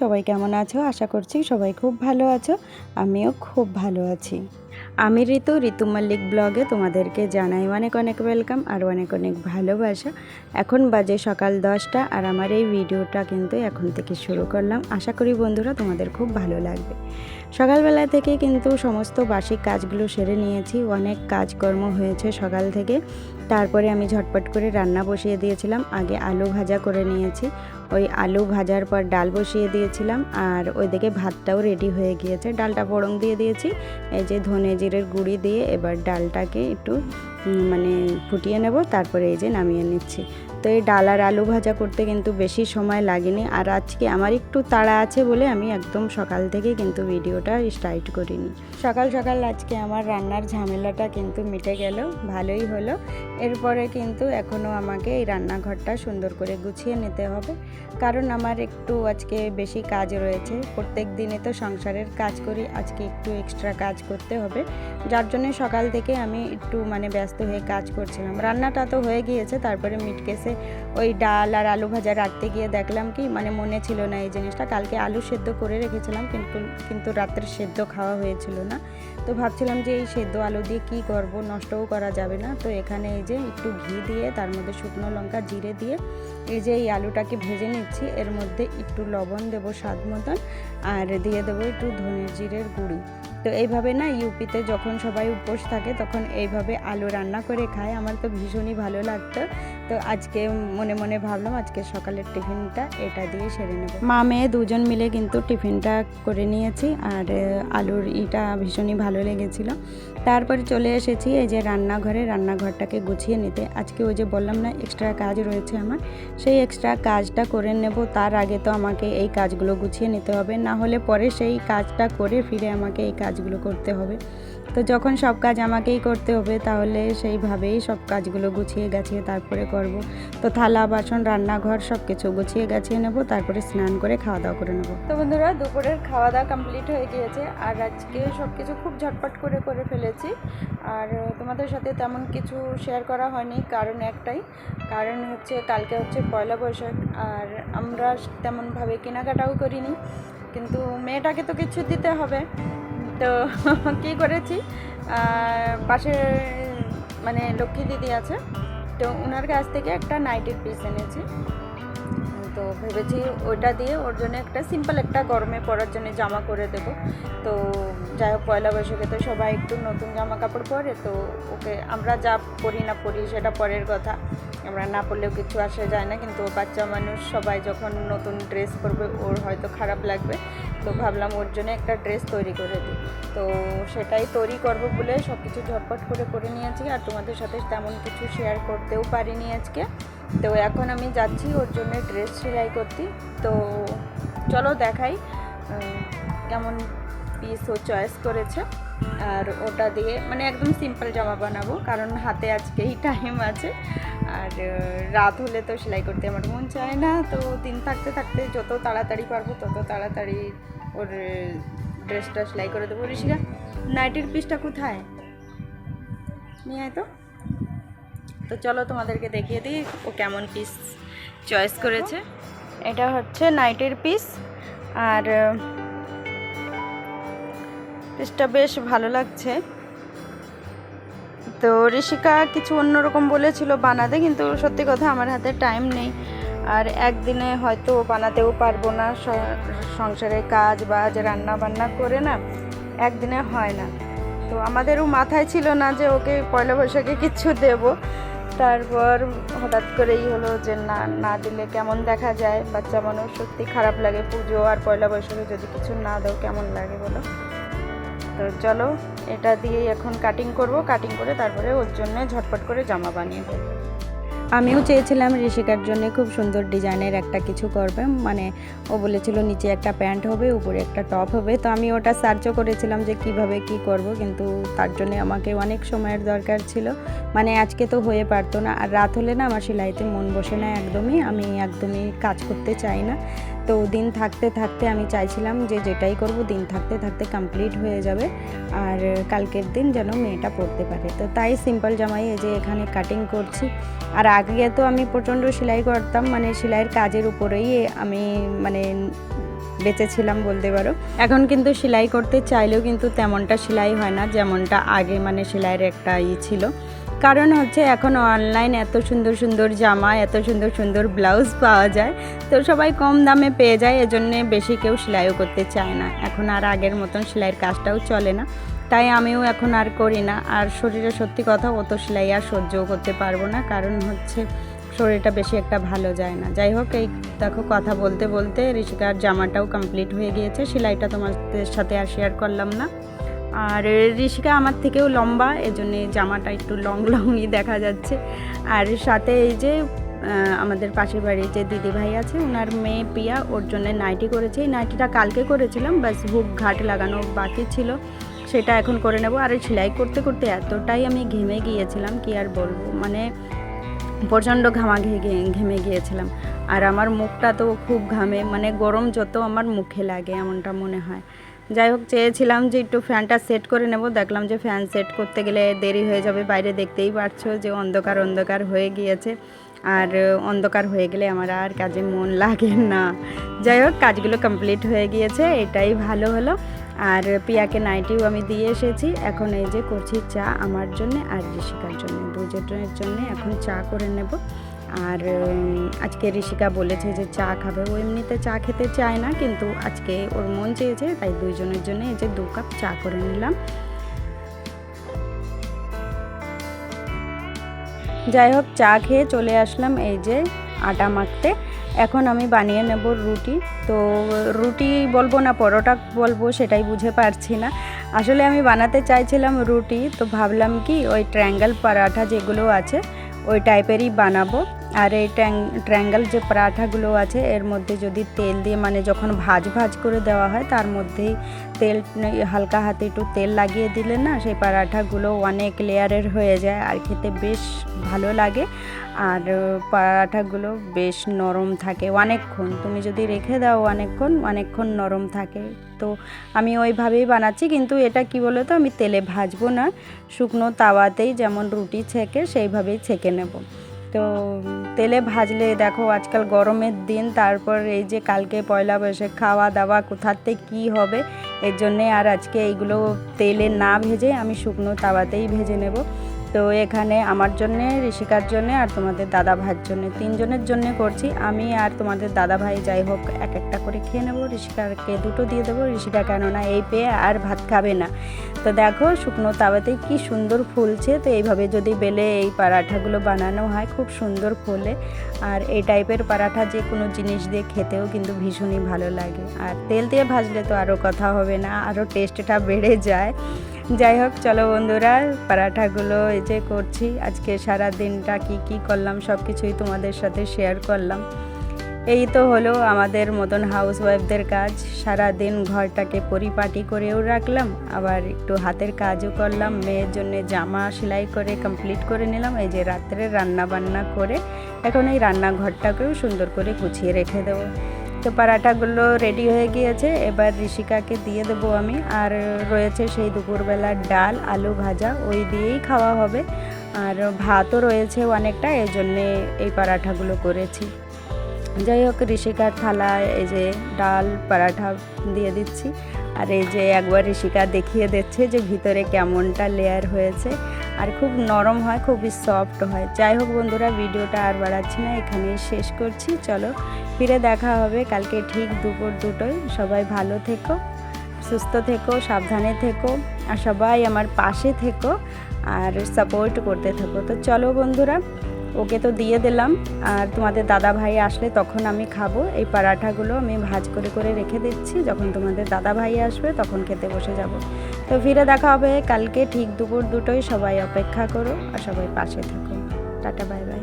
সবাই কেমন আছো? আশা করছি সবাই খুব ভালো আছো। আমিও খুব ভালো আছি। আমি ঋতু ঋতু মল্লিক ব্লগে তোমাদেরকে জানাই অনেক অনেক ওয়েলকাম আর অনেক অনেক ভালোবাসা। এখন বাজে সকাল দশটা আর আমার এই ভিডিওটা কিন্তু এখন থেকে শুরু করলাম। আশা করি বন্ধুরা তোমাদের খুব ভালো লাগবে। সকালবেলা থেকে কিন্তু সমস্ত বার্ষিক কাজগুলো সেরে নিয়েছি। অনেক কাজকর্ম হয়েছে সকাল থেকে। তারপরে আমি ঝটপট করে রান্না বসিয়ে দিয়েছিলাম। আগে আলু ভাজা করে নিয়েছি। ওই আলু ভাজার পর ডাল বসিয়ে দিয়েছিলাম। আর ওইদিকে ভাতটাও রেডি হয়ে গিয়েছে। ডালটা ফোড়ন দিয়ে দিয়েছি। এই যে ধনে জিরের গুঁড়ি দিয়ে এবার ডালটাকে একটু মানে ফুটিয়ে নেব। তারপরে এই যে নামিয়ে নিচ্ছি। তো এই ডাল আর আলু ভাজা করতে কিন্তু বেশি সময় লাগেনি। আর আজকে আমার একটু তাড়া আছে বলে আমি একদম সকাল থেকে কিন্তু ভিডিওটা স্টার্ট করিনি। সকাল সকাল আজকে আমার রান্নার ঝামেলাটা কিন্তু মিটে গেল, ভালোই হলো। এরপরে কিন্তু এখনও আমাকে এই রান্নাঘরটা সুন্দর করে গুছিয়ে নিতে হবে। কারণ আমার একটু আজকে বেশি কাজ রয়েছে। প্রত্যেক দিনে তো সংসারের কাজ করি, আজকে একটু এক্সট্রা কাজ করতে হবে। যার জন্য সকাল থেকে আমি একটু মানে ব্যস্ত হয়ে কাজ করছিলাম। রান্নাটা তো হয়ে গিয়েছে, তারপরে মিটকেসে ওই ডাল আর আলু ভাজা রাখতে গিয়ে দেখলাম কি মানে মনে ছিল না এই জিনিসটা। কালকে আলু সেদ্ধ করে রেখেছিলাম, কিন্তু কিন্তু রাত্রে সেদ্ধ খাওয়া হয়েছিল না। তো ভাবছিলাম যে এই সেদ্ধ আলু দিয়ে কি করব, নষ্টও করা যাবে না। তো এখানে এই যে একটু ঘি দিয়ে, তার মধ্যে শুকনো লঙ্কা, জিরে দিয়ে এই যে এই আলুটাকে ভেজে নিচ্ছি। এর মধ্যে একটু লবণ দেবো স্বাদ মতন, আর দিয়ে দেবো একটু ধনে জিরের গুঁড়ি। তো এইভাবে না ইউপিতে যখন সবাই উপোস থাকে, তখন এইভাবে আলু রান্না করে খায়। আমার তো ভীষণই ভালো লাগতো। তো আজকে মনে মনে ভাবলাম আজকে সকালের টিফিনটা এটা দিয়ে সেরে নেব। মা মেয়ে দুজন মিলে কিন্তু টিফিনটা করে নিয়েছি আর আলুর ইটা ভীষণই ভালো লেগেছিল। তারপরে চলে এসেছি এই যে রান্নাঘরে, রান্নাঘরটাকে গুছিয়ে নিতে। আজকে ওই যে বললাম না এক্সট্রা কাজ রয়েছে আমার। সেই এক্সট্রা কাজটা করে নেব, তার আগে তো আমাকে এই কাজগুলো গুছিয়ে নিতে হবে। না হলে পরে সেই কাজটা করে ফিরে আমাকে এই কাজগুলো করতে হবে। তো যখন সব কাজ আমাকেই করতে হবে, তাহলে সেইভাবেই সব কাজগুলো গুছিয়ে গাছিয়ে তারপরে করব। তো থালা, বাসন, রান্নাঘর সব কিছু গুছিয়ে গাছিয়ে নেব, তারপরে স্নান করে খাওয়া দাওয়া করে নেব। তো বন্ধুরা, দুপুরের খাওয়া দাওয়া কমপ্লিট হয়ে গিয়েছে, আর আজকে সব কিছু খুব ঝটপট করে করে ফেলেছি। আর তোমাদের সাথে তেমন কিছু শেয়ার করা হয়নি, কারণ একটাই। কারণ হচ্ছে কালকে হচ্ছে পয়লা বৈশাখ, আর আমরা তেমনভাবে কেনাকাটাও করিনি। কিন্তু মেয়েটাকে তো কিছু দিতে হবে। তো কী করেছি? পাশে মানে লক্ষ্মী দিদি আছে, তো ওনার কাছ থেকে একটা নাইটের পিস এনেছি। তো ভেবেছি ওইটা দিয়ে ওর জন্য একটা সিম্পল একটা গরমে পরার জন্য জামা করে দেবো। তো যাই হোক, পয়লা বৈশাখে তো সবাই একটু নতুন জামা কাপড় পরে, তো ওকে আমরা যা পরি না পরি সেটা পরের কথা। আমরা না পরলেও কিছু আসে যায় না, কিন্তু বাচ্চা মানুষ, সবাই যখন নতুন ড্রেস পরবে, ওর হয়তো খারাপ লাগবে। তো ভাবলাম ওর জন্য একটা ড্রেস তৈরি করে দিই। তো সেটাই তৈরি করব বলে সব কিছু ঝটপট করে করে নিয়েছি আর তোমাদের সাথে তেমন কিছু শেয়ার করতেও পারিনি আজকে। তো এখন আমি যাচ্ছি ওর জন্য ড্রেস সেলাই করতে। তো চলো দেখাই কেমন পিস ও চয়েস করেছে। আর ওটা দিয়ে মানে একদম সিম্পল জামা বানাবো, কারণ হাতে আজকেই টাইম আছে। আর রাত হলে তো সেলাই করতে আমার মন চায় না। তো দিন থাকতে থাকতে যত তাড়াতাড়ি পারব তত তাড়াতাড়ি ওর ড্রেসটা সেলাই করে দেবো। ঋষিকা নাইটির পিসটা কোথায়? নিয়ে আয় তো। তো চলো তোমাদেরকে দেখিয়ে দিই ও কেমন পিস চয়েস করেছে। এটা হচ্ছে নাইটের পিস আর পিসটা বেশ ভালো লাগছে। তো ঋষিকা কিছু অন্যরকম বলেছিল বানাতে, কিন্তু সত্যি কথা আমার হাতে টাইম নেই। আর একদিনে হয়তো বানাতেও পারব না সংসারের কাজ বাজ রান্না বান্না করে না, একদিনে হয় না। তো আমাদেরও মাথায় ছিল না যে ওকে পয়লা বৈশাখে কিছু দেব। তারপর হঠাৎ করেই হলো যে না না দিলে কেমন দেখা যায়? বাচ্চা মানুষ সত্যি খারাপ লাগে পুজো আর পয়লা বৈশাখে যদি কিছু না দাও কেমন লাগে বলো? তো চলো, এটা দিয়ে এখন কাটিং করব। কাটিং করে তারপরে ওর জন্য ঝটপট করে জামা বানিয়ে দেবো। আমিও চেয়েছিলাম ঋষিকার জন্য খুব সুন্দর ডিজাইনের একটা কিছু করবে। মানে ও বলেছিল নিচে একটা প্যান্ট হবে, উপরে একটা টপ হবে। তো আমি ওটা সার্চও করেছিলাম যে কীভাবে কি করব, কিন্তু তার জন্য আমাকে অনেক সময়ের দরকার ছিল। মানে আজকে তো হয়ে পারতো না। আর রাত হলে না আমার সেলাইতে মন বসে না একদমই। আমি একদমই কাজ করতে চাই না। তো দিন থাকতে থাকতে আমি চাইছিলাম যে যেটাই করব, দিন থাকতে থাকতে কমপ্লিট হয়ে যাবে আর কালকের দিন যেন মেয়েটা পড়তে পারে। তো তাই সিম্পল জামাই এই যে এখানে কাটিং করছি। আর আগে তো আমি প্রচণ্ড সেলাই করতাম মানে সেলাইয়ের কাজের উপরেই আমি মানে বেঁচেছিলাম বলতে পারো। এখন কিন্তু সেলাই করতে চাইলেও কিন্তু তেমনটা সেলাই হয় না, যেমনটা আগে মানে সেলাইয়ের একটা ই ছিল। কারণ হচ্ছে এখন অনলাইন এত সুন্দর সুন্দর জামা, এত সুন্দর সুন্দর ব্লাউজ পাওয়া যায়। তো সবাই কম দামে পেয়ে যায়, এজন্যে বেশি কেউ সেলাইও করতে চায় না। এখন আর আগের মতন সেলাইয়ের কাজটাও চলে না। তাই আমিও এখন আর করি না। আর শরীরে সত্যি কথা, অত সেলাই আর সহ্যও করতে পারব না। কারণ হচ্ছে শরীরটা বেশি একটা ভালো যায় না। যাই হোক, এই দেখো কথা বলতে বলতে ঋষিকার জামাটাও কমপ্লিট হয়ে গিয়েছে। সেলাইটা তোমাদের সাথে আর শেয়ার করলাম না। আর ঋষিকা আমার থেকেও লম্বা, এজন্যে জামাটা একটু লং লংই দেখা যাচ্ছে। আর সাথে এই যে আমাদের পাশের বাড়ির যে দিদি ভাই আছে ওনার মেয়ে পিয়া, ওর জন্য নাইটি করেছে। এই নাইটিটা কালকে করেছিলাম, বাস হুক ঘাট লাগানো বাকি ছিল, সেটা এখন করে নেব। আর সেলাই করতে করতে এতটাই আমি ঘেমে গিয়েছিলাম, কি আর বলব? মানে প্রচণ্ড ঘামা ঘেমে গিয়েছিলাম। আর আমার মুখটা তো খুব ঘামে মানে গরম যত আমার মুখে লাগে, এমনটা মনে হয়। যাই হোক, চেয়েছিলাম যে একটু ফ্যানটা সেট করে নেব। দেখলাম যে ফ্যান সেট করতে গেলে দেরি হয়ে যাবে, বাইরে দেখতেই পারছ যে অন্ধকার অন্ধকার হয়ে গিয়েছে। আর অন্ধকার হয়ে গেলে আমার আর কাজে মন লাগে না। যাই হোক, কাজগুলো কমপ্লিট হয়ে গিয়েছে, এটাই ভালো হলো। আর পিয়াকে নাইটিও আমি দিয়ে এসেছি। এখন এই যে করছি চা আমার জন্য আর ঋষিকার জন্য, দুজনের জন্য এখন চা করে নেব। আর আজকে ঋষিকা বলেছে যে চা খাবে। ও এমনিতে চা খেতে চায় না, কিন্তু আজকে ওর মন চেয়েছে, তাই দুইজনের জন্য এই যে দু কাপ চা করে নিলাম। যাই হোক, চা খেয়ে চলে আসলাম এই যে আটা মাখতে। এখন আমি বানিয়ে নেব রুটি। তো রুটি বলব না, পরোটা বলব, সেটাই বুঝে পারছি না। আসলে আমি বানাতে চাইছিলাম রুটি, তো ভাবলাম কি ওই ট্রায়াঙ্গেল পরাঠা যেগুলো আছে, ওই টাইপেরই বানাবো। আর এই ট্রায়াঙ্গেল যে পরাঠাগুলো আছে, এর মধ্যে যদি তেল দিয়ে মানে যখন ভাজ ভাজ করে দেওয়া হয়, তার মধ্যেই তেল, হালকা হাতে একটু তেল লাগিয়ে দিলে না, সেই পরাঠাগুলো অনেক লেয়ারের হয়ে যায় আর খেতে বেশ ভালো লাগে। আর পরাঠাগুলো বেশ নরম থাকে অনেকক্ষণ। তুমি যদি রেখে দাও অনেকক্ষণ অনেকক্ষণ নরম থাকে। তো আমি ওইভাবেই বানাচ্ছি, কিন্তু এটা কি বলো তো আমি তেলে ভাজবো না। শুকনো তাওয়াতেই যেমন রুটি ছেঁকে, সেইভাবেই ছেঁকে নেব। তো তেলে ভাজলে দেখো আজকাল গরমের দিন, তারপর এই যে কালকে পয়লা বৈশাখ খাওয়া দাওয়া কোথাতে কি হবে, এর জন্যে আর আজকে এইগুলো তেলে না ভেজে আমি শুকনো তাওয়াতেই ভেজে নেব। তো এখানে আমার জন্যে, ঋষিকার জন্যে আর তোমাদের দাদা ভাইয়ের জন্যে, তিনজনের জন্যে করছি। আমি আর তোমাদের দাদা ভাই যাই হোক, এক একটা করে খেয়ে নেব। ঋষিকারকে দুটো দিয়ে দেবো। ঋষিকা কেননা এই পেয়ে আর ভাত খাবে না। তো দেখো, শুকনো তাওয়াতে কি সুন্দর ফুলছে। তো এইভাবে যদি বেলে এই পরাঠাগুলো বানানো হয়, খুব সুন্দর ফুলে। আর এই টাইপের পরাঠা যে কোনো জিনিস দিয়ে খেতেও কিন্তু ভীষণই ভালো লাগে। আর তেল দিয়ে ভাজলে তো আরও কথা হবে না, আরও টেস্টটা বেড়ে যায়। যাই হোক চলো বন্ধুরা, পরাঠাগুলো এই যে করছি। আজকে সারা দিনটা কি কি করলাম সব কিছুই তোমাদের সাথে শেয়ার করলাম। এই তো হলো আমাদের মতন হাউস ওয়াইফদের কাজ। সারা দিন ঘরটাকে পরিপাটি করেও রাখলাম, আবার একটু হাতের কাজও করলাম। মেয়ের জন্য জামা সেলাই করে কমপ্লিট করে নিলাম। এই যে রাত্রে রান্না বান্না করে এখন এই রান্নাঘরটাকেও সুন্দর করে গুছিয়ে রেখে দেবো। তো পরাঠাগুলো রেডি হয়ে গিয়েছে। এবার ঋষিকাকে দিয়ে দেবো আমি। আর রয়েছে সেই দুপুরবেলার ডাল, আলু ভাজা, ওই দিয়েই খাওয়া হবে। আর ভাতও রয়েছে অনেকটা এই জন্যে এই পরাঠাগুলো করেছি। যাই হোক, ঋষিকার থালায় এই যে ডাল, পরাঠা দিয়ে দিচ্ছি। আর এই যে একবার ঋষিকা দেখিয়ে দিচ্ছে যে ভিতরে কেমনটা লেয়ার হয়েছে। আর খুব নরম হয়, খুবই সফট হয়। যাই হোক বন্ধুরা, ভিডিওটা আর বাড়াচ্ছি না, এখানেই শেষ করছি। চলো ফিরে দেখা হবে কালকে ঠিক দুপুর দুটোয়। সবাই ভালো থেকো, সুস্থ থেকো, সাবধানে থেকো, আর সবাই আমার পাশে থেকো আর সাপোর্ট করতে থাকো। তো চলো বন্ধুরা, ওকে তো দিয়ে দিলাম। আর তোমাদের দাদা ভাই আসলে তখন আমি খাব। এই পরাঠাগুলো আমি ভাজ করে করে রেখে দিচ্ছি। যখন তোমাদের দাদা ভাই আসবে তখন খেতে বসে যাব। তো ফিরে দেখা হবে কালকে ঠিক দুপুর দুটোই সবাই অপেক্ষা করো আর সবাই পাশে থাকো। Tata, bye bye.